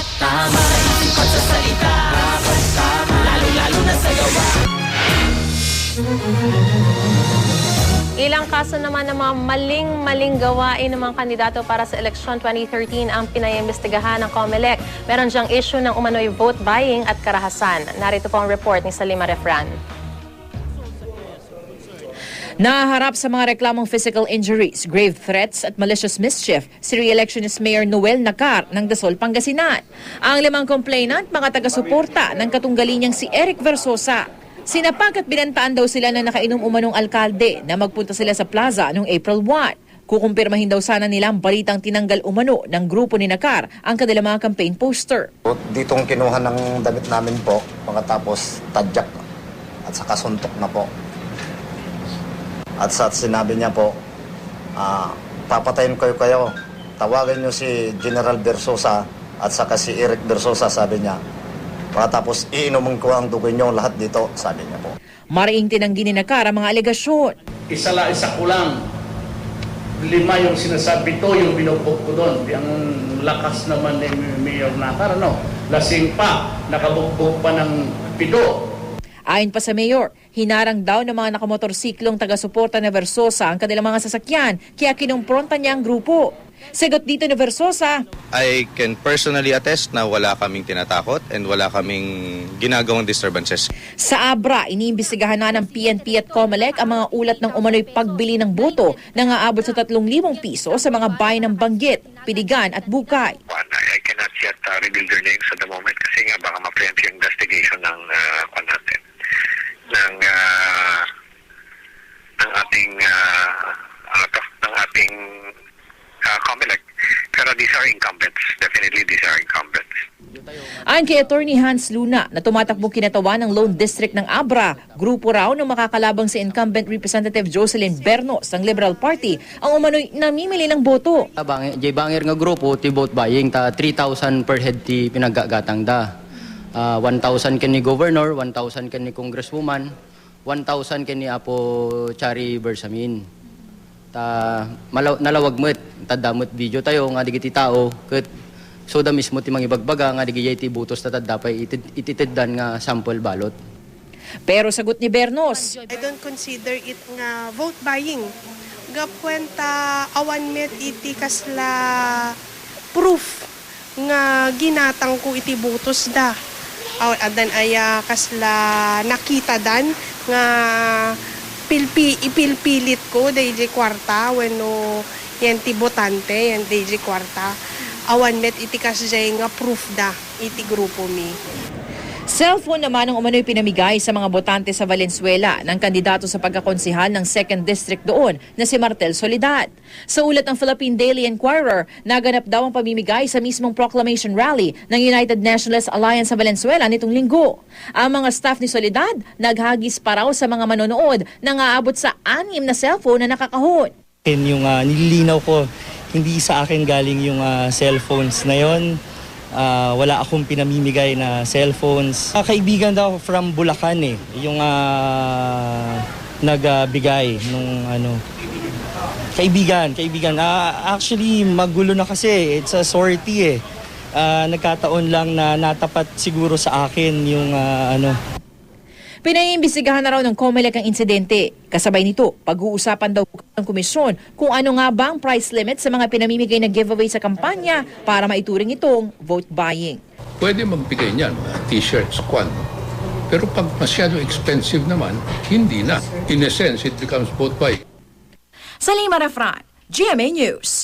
Dapat tama Isipan sa salita Dapat tama Lalo-lalo na sa gawa Ilang kaso naman ng mga maling-maling gawain ng mga kandidato para sa eleksyon 2013 ang pinaimbestigahan ng COMELEC. Meron diyang issue ng umano'y vote buying at karahasan. Narito po ang report ni Salima Refran. Naharap sa mga reklamong physical injuries, grave threats at malicious mischief si re-electionist Mayor Noel Nacar ng Dasol, Pangasinan. Ang limang complainant, mga taga-suporta ng katunggali niyang si Eric Versosa. Sinapag at binantaan daw sila na nakainom umanong alkalde na magpunta sila sa plaza noong April 1. Kukumpirmahin daw sana nila ang balitang tinanggal umano ng grupo ni Nacar ang kanilang mga campaign poster. Ditong kinuha ng damit namin po, pagkatapos tadyak at saka suntok na po. At sa sinabi niya po, ah, papatayin ko kayo. Tawagin niyo si General Bersosa at saka si Eric Bersosa, sabi niya. Pagkatapos iinumin ko ang dugo niyo lahat dito, sabi niya po. Mariing tinanggi ni Nacar ang mga alegasyon. isa la isa ko lang. Lima yung sinasabi to, yung binugbog ko doon. Ang lakas naman ni Mayor Nakar, ano? Lasing pa, nakabugbog pa ng pido. Ayon pa sa mayor, hinarang daw ng mga nakamotorsiklong taga-suporta na Versosa ang kanilang mga sasakyan kaya kinumpronta niya ang grupo. Sagot dito ni Versosa, I can personally attest na wala kaming tinatakot and wala kaming ginagawang disturbances. sa Abra, iniimbestigahan na ng PNP at COMELEC ang mga ulat ng umano'y pagbili ng boto na aabot sa 3,000 piso sa mga bayan ng Banggit, Piligan at Bukay. One, I, I cannot yet uh, reveal their names at the moment kasi nga baka ma-preempt yung investigation ng uh, kwan natin ng uh, ng ating uh, ano to, ng ating uh, COMELEC. Pero these are incumbents. Definitely these are incumbents. Ayon kay Attorney Hans Luna na tumatakbo kinatawan ng Lone District ng Abra, grupo raw ng makakalabang si incumbent Representative Jocelyn Bernos ng Liberal Party ang umano'y namimili ng boto. Bang, J Banger nga grupo ti vote buying ta 3,000 per head ti pinagagatang da. Ah, 1,000 ken ni governor, 1,000 ken ni congresswoman, 1,000 ken ni Apo Chari Bersamin. Ta malaw, nalawag met tadamot video tayo nga digiti tao ket so da mismo ti mangibagbaga nga digiti ti butos ta tadda pa itid, ititiddan nga sample balot. Pero sagot ni Bernos, I don't consider it nga vote buying. Gapwenta awan met iti kasla proof nga ginatang ko iti butos da. Aw adan aya kasla nakita dan nga pilpi ipilpilit ko DJ kwarta wenno yan ti botante yan DJ kwarta. Awan met iti kasjay nga proof da iti grupo mi. Cellphone naman ang umano'y pinamigay sa mga botante sa Valenzuela ng kandidato sa pagkakonsihal ng 2nd District doon na si Martel Solidad. Sa ulat ng Philippine Daily Inquirer, naganap daw ang pamimigay sa mismong proclamation rally ng United Nationalist Alliance sa Valenzuela nitong linggo. Ang mga staff ni Solidad naghagis pa raw sa mga manonood na aabot sa anim na cellphone na nakakahon. yung ah, nililinaw ko, hindi sa akin galing yung ah, cellphones na yon. Ah, wala akong pinamimigay na cellphones. Ah, kaibigan daw from Bulacan eh, yung ah, nagbigay nung ano. Kaibigan, kaibigan. Ah, actually, magulo na kasi. It's a sortie eh. Ah, nagkataon lang na natapat siguro sa akin yung ah, ano, Pinaiimbestigahan na raw ng COMELEC ang insidente. Kasabay nito, pag-uusapan daw ng komisyon kung ano nga ba ang price limit sa mga pinamimigay na giveaway sa kampanya para maituring itong vote buying. Pwede magbigay niyan, uh, t-shirts, kwan. Pero pag masyado expensive naman, hindi na. In a sense, it becomes both buying. Salima Refran, GMA News.